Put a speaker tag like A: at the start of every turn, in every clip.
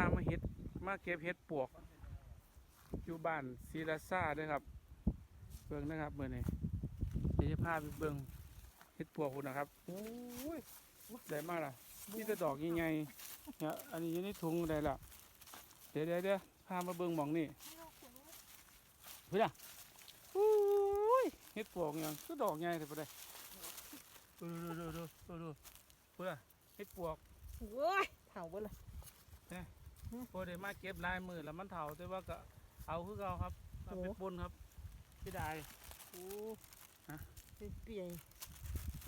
A: ามาเฮ็ดมาเก็บเฮ็ดปวก อยู่บ้านศิลาซ่าด้วยครับ เบิ่งนะครับเมื่อนี้เดี๋ยวจะพาไปเบิ่งเฮ็ดปวกคุณนะครับโอ้ยได้มากล่ะนี่จะดอกยังไงเนี่ยอันนี้อยู่ในถุงได้ละเดี๋ยวเดี๋ยวเดี๋ยวพามาเบิ่งหมองนี่เพื่อนโอ้ยเฮ็ดปวกยังก็ดอกใหญ่แต่บ่ได้ดูดูดูดูดูดูเพื่อนเฮ็ดปวก
B: โอ้ยเผาเบ่เลย
A: พอได้มาเก็บลายมือแล้วมันเถาแต่ว่าก็เอาคือเก่าครับเอาไปปนครับพี่ได้
B: โอ้เป็นเปีย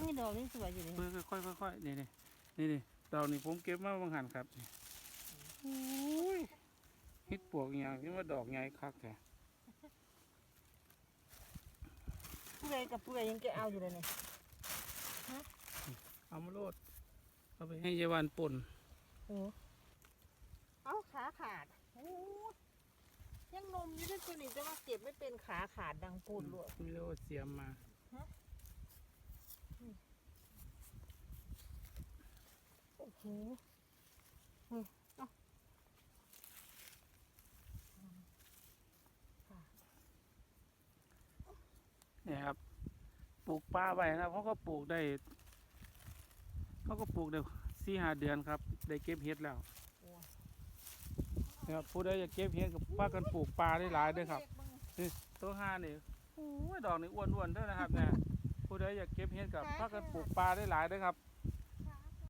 B: นี่ดอกนี่สวยอยู่เลย
A: เพื่อค่อยๆค่อยๆนี่นี่นี่นี่ดอกนี่ผมเก็บมาบางหันครับนี่โอ้ยเฮ็ดปวกอหย่างที่ว่าดอกใหญ่คักแท้
B: เปื่อยกับเปื่อยยังแกเอาอยู่เลยเนี่ย
A: เอามาโลดเอาไปให้ยายวันป่น
B: โอ้เอา ขาขาดโอ้ยยังนมอยู่ด้วยตัวนี้จะมาเก็บไม่เป็นขาขาดดังปูดเลย
A: ไม่รู้ว่าเสียมมา
B: โอ้โหเฮ้ยเอา
A: เนี่ยครับ ปลูกปลาไว้นะครับเขาก็ปลูกได้เขาก็ปลูกได้สี่ห้าเดือนครับ ได้เก็บเห็ดแล้ว นะครับผู้ใดอยากเก็บเห็ดกับป้ากันปลูกปลาได้หลายเด้วยครับตัวห้านี่โอ้ยดอกนี่อ้วนๆด้วยนะครับเนี่ยผู้ใดอยากเก็บเห็ดกับพากันปลูกปลาได้หลายเด้วยครับ